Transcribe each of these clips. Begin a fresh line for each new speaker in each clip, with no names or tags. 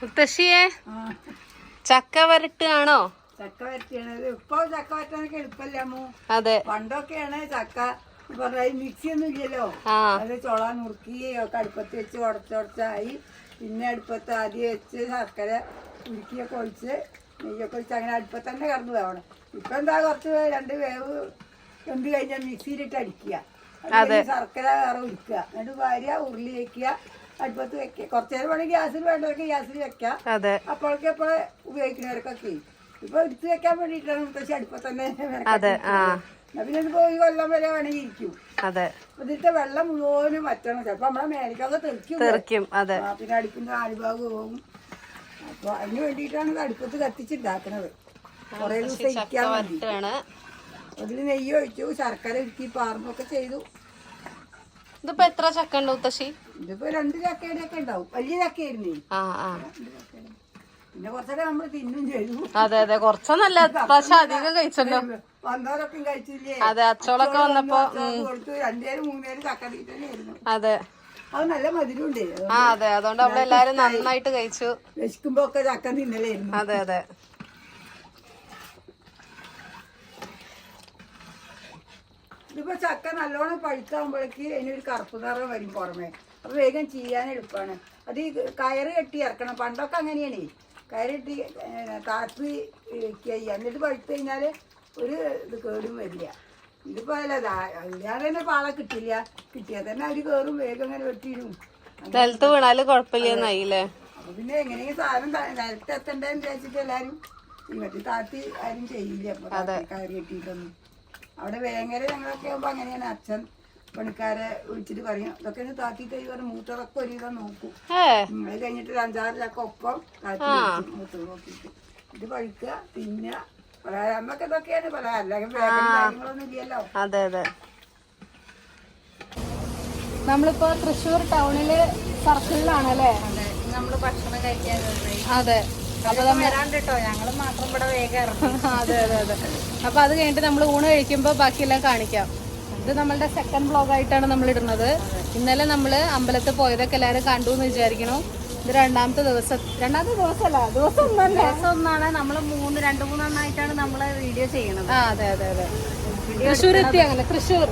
മുത്തശ്ശിയെ ചക്ക വരട്ടുകയാണോ?
ചക്ക വരട്ടിയാണ് ഇപ്പൊ ചക്ക വരട്ടാനൊക്കെ എളുപ്പല്ലേ
അതെ.
പണ്ടൊക്കെയാണ് ചക്ക മിക്സി ഒന്നും ഇല്ലല്ലോ. അത് ചുള നുറുക്കി അടുപ്പത്ത് വെച്ച് ഉടച്ചുടച്ചായി. പിന്നെ അടുപ്പത്ത് ആദ്യം വെച്ച് ശർക്കര ഉരുക്കിയൊക്കെ ഒഴിച്ച് നെയ്യൊക്കെ ഒഴിച്ച് അങ്ങനെ അടുപ്പത്ത് തന്നെ കടന്നു പോകണം ഇപ്പൊ എന്താ കുറച്ച് രണ്ട് വേവ് എന്ത് കഴിഞ്ഞാൽ മിക്സിയിലിട്ട് അടിക്കുക. ശർക്കര വേറെ ഉരുക്കുക. എന്നിട്ട് ഭാര്യ ഉരുളി വെക്കുക. അടുപ്പത്ത് വെക്കുക കുറച്ചു നേരം വേണമെങ്കിൽ ഗ്യാസിൽ വേണ്ടവർക്ക് ഗ്യാസിൽ വെക്കാം.
അതെ.
അപ്പോഴൊക്കെ ഇപ്പോൾ ഉപയോഗിക്കുന്നവർക്കൊക്കെ. ഇപ്പൊ എടുത്ത് വെക്കാൻ വേണ്ടിട്ടാണ് മുത്തശ്ശി അടുപ്പത്ത് തന്നെ
അതെ ആ.
പിന്നെ ഇപ്പൊ ഈ കൊല്ലം വരെ വേണമെങ്കിൽ ഇരിക്കും.
അതെ.
ഇതിലത്തെ വെള്ളം മുഴുവനും വറ്റണം. ചിലപ്പോ നമ്മളെ മേലേക്കൊക്കെ തെറിക്കും.
തെറിക്കും അതെ.
പിന്നെ അടുപ്പിന്റെ ആരുഭാഗം പോകും. അപ്പൊ അതിന് വേണ്ടിയിട്ടാണ് ഇത് അടുപ്പത്ത് കത്തിച്ചുണ്ടാക്കുന്നത്. കുറെ ദിവസം ഇരിക്കാൻ വേണ്ടി. അതിൽ നെയ്യ് ഒഴിച്ചു ശർക്കര ഉരുക്കി പാർന്നൊക്കെ ചെയ്തു.
ഇതിപ്പോ എത്ര ചക്ക ഉണ്ട് മുത്തശ്ശി?
ഇതിപ്പോ രണ്ട് ചക്കയുടെ ഒക്കെ ഉണ്ടാവും. വലിയ ചക്കയായിരുന്നേ.
ആ ആ.
പിന്നെ കുറച്ചൊക്കെ നമ്മൾ തിന്നും ചെയ്തു
അതെ അതെ. കുറച്ചൊന്നല്ല പക്ഷെ അധികം കഴിച്ചല്ലോ.
വന്നവരൊക്കെ കഴിച്ചില്ലേ?
അതെ അച്ചോളൊക്കെ വന്നപ്പോ
കൊടുത്തു. രണ്ടേരും മൂന്നേരും ചക്ക തീറ്റനെയായിരുന്നു
അതെ.
അത് നല്ല മധുരമുണ്ട്.
ആ അതെ. അതുകൊണ്ട് അവിടെ എല്ലാരും നന്നായിട്ട് കഴിച്ചു.
വിശക്കുമ്പോ ഒക്കെ ചക്ക തിന്നലായിരുന്നു.
അതെ അതെ.
ഇതിപ്പോ ചക്ക നല്ലോണം പഴുത്താകുമ്പോഴേക്ക് അതിനൊരു കറുപ്പ് നിറം വരും പുറമെ. അപ്പൊ വേഗം ചെയ്യാൻ എളുപ്പമാണ് അത് ഈ കയറ് കെട്ടി ഇറക്കണം. പണ്ടൊക്കെ അങ്ങനെയാണ്. കയറ് കെട്ടി വെക്കുക ചെയ്യുക എന്നിട്ട് പഴുത്ത് കഴിഞ്ഞാൽ ഒരു ഇത് കേടും വരില്ല. ഇതിപ്പോ അല്ല അല്ലാതെ തന്നെ പാള കിട്ടില്ല. കിട്ടിയാൽ തന്നെ അവർ കേറും വേഗം അങ്ങനെ വെട്ടിയിടും.
നിലത്ത് വീണാൽ കുഴപ്പമില്ല
അപ്പൊ പിന്നെ എങ്ങനെയെങ്കിലും സാധനം നിലത്ത് എത്തണ്ടെന്ന് വിചാരിച്ചിട്ട് എല്ലാരും മറ്റേ താത്തി ആരും ചെയ്യില്ല. കയറി കെട്ടിയിട്ടൊന്നും. അവിടെ വേങ്ങര ഞങ്ങളൊക്കെ ആകുമ്പോൾ അങ്ങനെയാണ്. അച്ഛൻ പണിക്കാരെ വിളിച്ചിട്ട് പറയും. ഇതൊക്കെ ഒന്ന് താത്തി തൈ പറഞ്ഞ് മൂത്തതൊക്കെ ഒരു വിധം നോക്കും. അത് കഴിഞ്ഞിട്ട് ഒരു അഞ്ചാറ് ചക്ക ഒപ്പം താത്തി മൂത്തത് നോക്കിയിട്ട്. ഇത് പഴുക്കുക പിന്നെ പലഹാരം ഇതൊക്കെയാണ് പലഹാരം. അല്ലെങ്കിൽ കാര്യങ്ങളൊന്നും ഇല്ലല്ലോ.
അതെ അതെ. നമ്മളിപ്പോ തൃശ്ശൂർ ടൗണിൽ സർക്കിളിലാണ് അല്ലേ
നമ്മൾ ഭക്ഷണം കഴിക്കാൻ
അതെ. അതെ അതെ അതെ. അപ്പൊ അത് കഴിഞ്ഞിട്ട് നമ്മൾ ഊണ് കഴിക്കുമ്പോ ബാക്കിയെല്ലാം കാണിക്കാം. ഇത് നമ്മളുടെ സെക്കൻഡ് ബ്ലോഗ് ആയിട്ടാണ് നമ്മൾ ഇടുന്നത്. ഇന്നലെ നമ്മൾ അമ്പലത്തിൽ പോയതൊക്കെ എല്ലാവരും കണ്ടു എന്ന് വിചാരിക്കണു. ഇത് രണ്ടാമത്തെ ദിവസം രണ്ടാമത്തെ ദിവസമല്ല ദിവസം ഒന്നല്ല?
ദിവസം ഒന്നാണ്. നമ്മൾ മൂന്ന് രണ്ട് മൂന്നെണ്ണായിട്ടാണ് നമ്മൾ വീഡിയോ ചെയ്യണത്.
ആ അതെ അതെ അതെ. തൃശ്ശൂർ എത്തി അങ്ങനെ തൃശ്ശൂർ.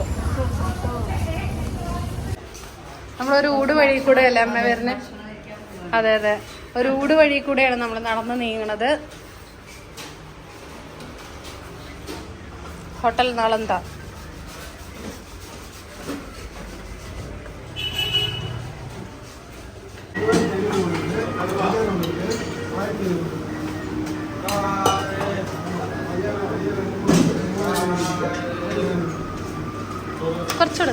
നമ്മളൊരു ഊട് വഴി കൂടെ അല്ലേ അമ്മ വരുന്നത് അതെ അതെ. ഒരു ഊട് വഴി കൂടെയാണ് നമ്മൾ നടന്ന് നീങ്ങണത്. ഹോട്ടൽ നളന്ത. കുറച്ചുകൂടെ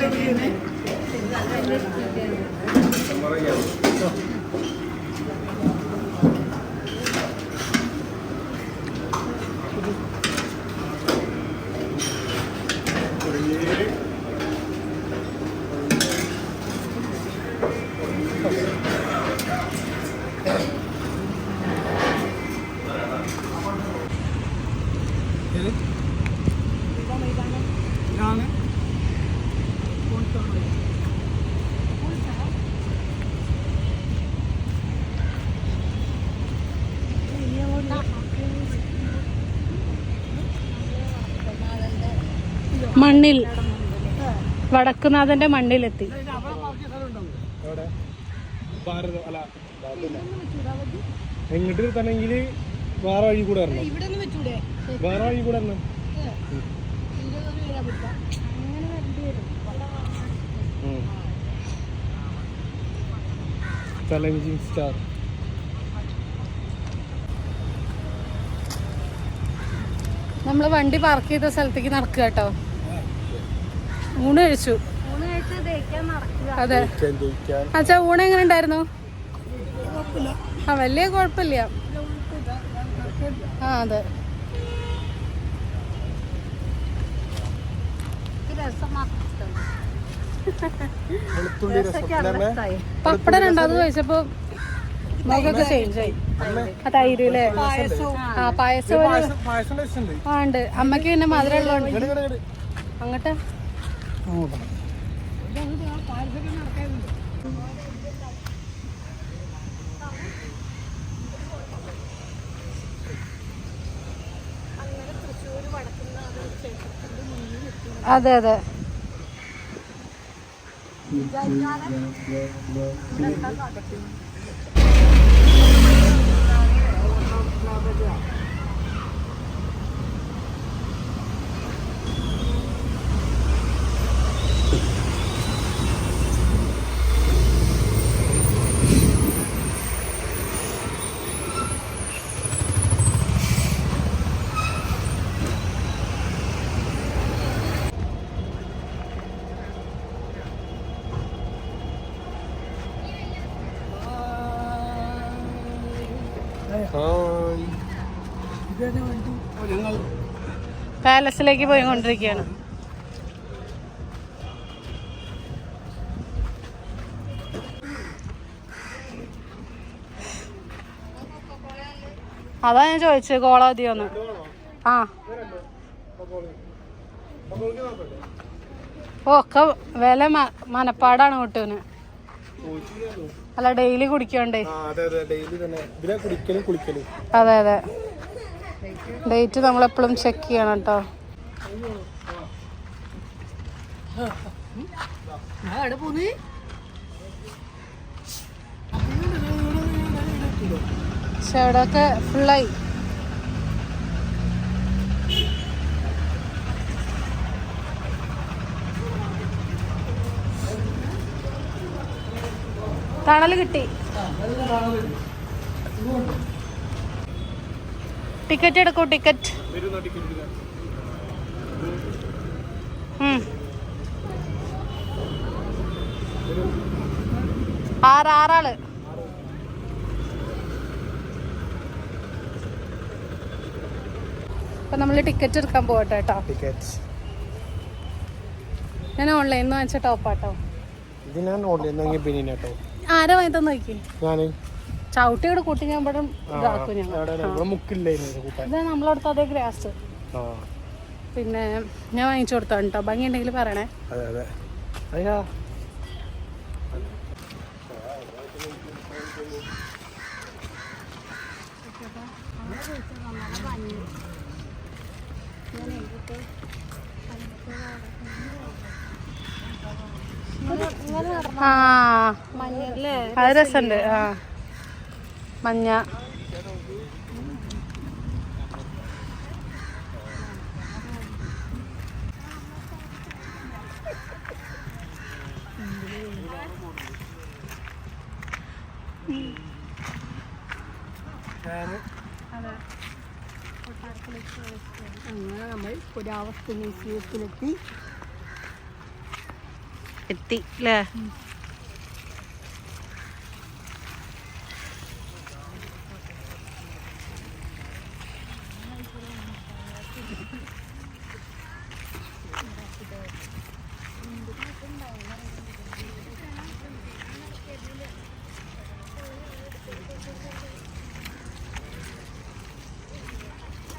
പറയുന്നത് മണ്ണിൽ വടക്കുനാഥന്റെ മണ്ണിലെത്തി.
എങ്ങോട്ട് എത്തണമെങ്കിൽ വേറെ വഴി കൂടെ വരണം. വേറെ വഴി കൂടെ വരണം. Challenging star.
നമ്മൾ വണ്ടി പാർക്ക് ചെയ്ത സ്ഥലത്തേക്ക് നടക്കുക കേട്ടോ. ഊണ് കഴിച്ചു. അതെ. അച്ഛാ ഊണ് എങ്ങനെ ഉണ്ടായിരുന്നു? ആ വലിയ കുഴപ്പമില്ല. ആ അതെ. പപ്പടം രണ്ടാമത് കഴിച്ചപ്പോ മുഖമൊക്കെ ചേഞ്ച് ആയി. ആ തൈര് അല്ലേ? ആ പായസം
പായസം പായസം ഉണ്ട്.
ആ ഉണ്ട്. അമ്മയ്ക്ക് പിന്നെ മധുരം ഉള്ളതുകൊണ്ട്. അങ്ങോട്ട്. അതെ അതെ
ഹായ്.
പാലസിലേക്ക് പോയിക്കൊണ്ടിരിക്കുകയാണ്. അതാ ഞാൻ ചോദിച്ചത് കോള മതിയോന്ന്. ആ. ഒക്കെ വില മനപ്പാടാണ് കിട്ടൂന്. അല്ല ഡെയിലി കുടിക്കണ്ടേ
അതെ അതെ ഡെയിലി തന്നെ ഇതിലെ കുടിക്കലും കുളിക്കലും
അതെ അതെ ഡേറ്റ് നമ്മളെപ്പോഴും ചെക്ക് ചെയ്യണം കേട്ടോ ചേടൊക്കെ ഫുള്ളായി തണൽ കിട്ടി. ടിക്കറ്റ് എടുക്കൂ ടിക്കറ്റ്. ആറ് ആറാൾ. അപ്പൊ നമ്മൾ ടിക്കറ്റ് എടുക്കാൻ പോകട്ടെ കേട്ടോ. ഞാൻ ഓൺലൈനിൽ നിന്ന് വാങ്ങിച്ച ടോപ്പാട്ടോ
ഇത് ഞാൻ ഓൺലൈൻ വാങ്ങിയ ബിരിയാണി കേട്ടോ
ആരാ വാങ്ങി തന്നെ നോക്കി
ഞാൻ.
ചവിട്ടി കൂടെ കൂട്ടി ഞാൻ ഇവിടെ ഇതാക്കും ഞങ്ങൾ ഇത് നമ്മളടുത്ത് അതേ ഗ്രാസ്. പിന്നെ ഞാൻ വാങ്ങിച്ചു കൊടുത്താണ് കേട്ടോ ഭംഗി ഉണ്ടെങ്കിൽ പറയണേ.
അതെ അതെ. അയ്യാ.
ആ.
മഞ്ഞല്ലേ
അത് രസമുണ്ട് ആ. മഞ്ഞ.
അങ്ങനെ നമ്മൾ പുരാവസ്തു മ്യൂസിയത്തിലെത്തി.
എത്തി അല്ലേ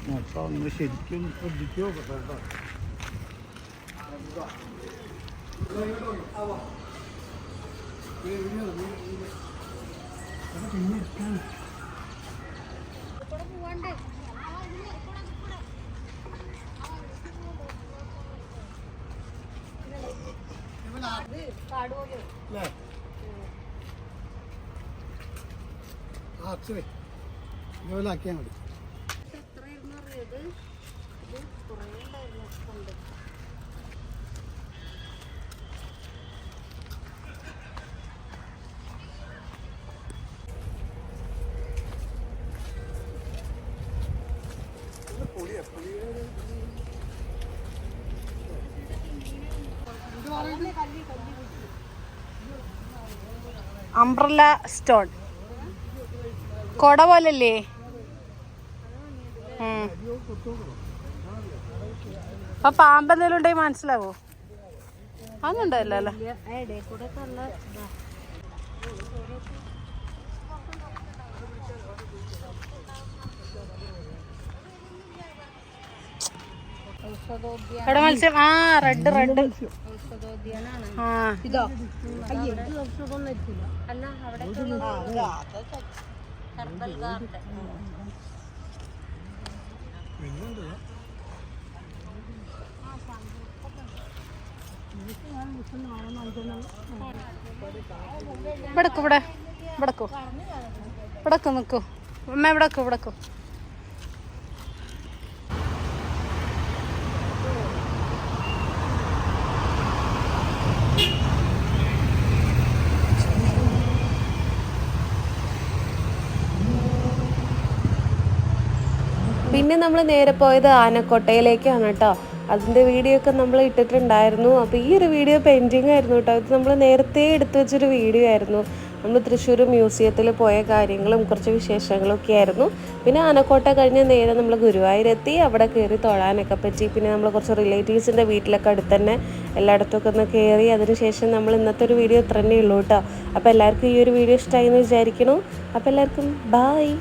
ഒന്ന് ശരിക്കും ശ്രദ്ധിക്കോ കേട്ടോ അല്ലേ ആ അച്ഛനെ ഇതുപോലെ ആക്കിയാൽ മതി
അറിയത് ഇത് കുറേ ഉണ്ടായിരുന്നു പണ്ട്
അംബ്രല്ല സ്റ്റോൺ. കൊട പോലല്ലേ. അപ്പൊ പാമ്പ് എന്തെങ്കിലും ഉണ്ടെങ്കിൽ മനസ്സിലാവോ? അല്ലേ? എവിടെ മത്സ്യം. ആ റെഡ് റെഡ്
ഔഷധോദ്യാനാണ്
ആ.
ഇതോ
അല്ല അവിടെ ഹെർബൽ ഗാർഡൻ
ഇവിടക്കു ഇവിടെ. ഇവിടക്കോ. ഇവിടക്കോ നിക്കൂ അമ്മ ഇവിടക്കോ ഇവിടക്കു.
പിന്നെ നമ്മൾ നേരെ പോയത് ആനക്കോട്ടയിലേക്കാണ് കേട്ടോ. അതിന്റെ വീഡിയോ ഒക്കെ നമ്മൾ ഇട്ടിട്ടുണ്ടായിരുന്നു. അപ്പോൾ ഈ ഒരു വീഡിയോ പെൻഡിങ് ആയിരുന്നു കേട്ടോ. ഇത് നമ്മൾ നേരത്തെ എടുത്തു വെച്ചൊരു വീഡിയോ ആയിരുന്നു. നമ്മൾ തൃശ്ശൂർ മ്യൂസിയത്തിൽ പോയ കാര്യങ്ങളും കുറച്ച് വിശേഷങ്ങളും ഒക്കെ ആയിരുന്നു. പിന്നെ ആനക്കോട്ട കഴിഞ്ഞ നേരെ നമ്മൾ ഗുരുവായൂരെത്തി. അവിടെ കയറി തൊഴാനൊക്കെ പറ്റി. പിന്നെ നമ്മൾ കുറച്ച് റിലേറ്റീവ്സിന്റെ വീട്ടിലൊക്കെ അടുത്ത് തന്നെ എല്ലായിടത്തും ഒക്കെ ഒന്ന് കയറി. അതിനുശേഷം നമ്മൾ ഇന്നത്തെ ഒരു വീഡിയോ ഇത്ര തന്നെ ഉള്ളൂ കേട്ടോ. അപ്പോൾ എല്ലാവർക്കും ഈ ഒരു വീഡിയോ ഇഷ്ടമായി എന്ന് വിചാരിക്കണു അപ്പോൾ എല്ലാവർക്കും ബായ്